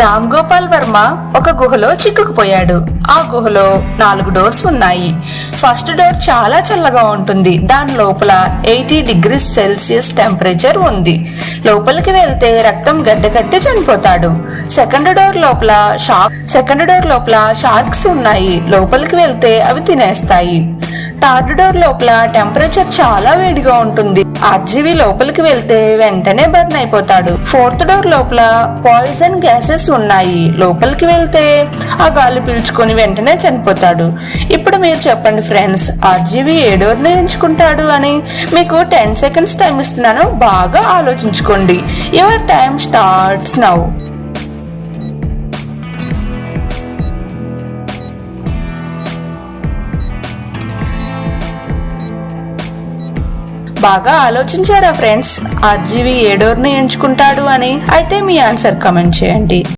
రామ్ గోపాల్ వర్మ ఒక గుహలో చిక్కుకుపోయాడు. ఆ గుహలో నాలుగు డోర్స్ ఉన్నాయి. ఫస్ట్ డోర్ చాలా చల్లగా ఉంటుంది. దాని లోపల ఎయిటీ డిగ్రీస్ సెల్సియస్ టెంపరేచర్ ఉంది. లోపలికి వెళ్తే రక్తం గడ్డకట్టి చనిపోతాడు. సెకండ్ డోర్ లోపల షార్క్ సెకండ్ డోర్ లోపల షార్క్స్ ఉన్నాయి. లోపలికి వెళ్తే అవి తినేస్తాయి. థర్డ్ డోర్ లోపల టెంపరేచర్ చాలా వేడిగా ఉంటుంది. ఆర్జీవి లోపలికి వెళ్తే వెంటనే బర్న్ అయిపోతాడు. ఫోర్త్ డోర్ లోపల పాయిజన్ గ్యాసెస్ ఉన్నాయి. లోపలికి వెళ్తే ఆ గాలి పీల్చుకొని వెంటనే చనిపోతాడు. ఇప్పుడు మీరు చెప్పండి ఫ్రెండ్స్ ఆర్జీవి ఏ డోర్ని ఎంచుకుంటాడు అని? మీకు టెన్ సెకండ్స్ టైం ఇస్తున్నాను. బాగా ఆలోచించుకోండి. యువర్ టైం స్టార్ట్స్ నౌ బాగా ఆలోచించారా ఫ్రెండ్స్? ఆర్జీవి ఏడోర్ని ఎంచుకుంటాడు అని. అయితే మీ ఆన్సర్ కమెంట్ చేయండి.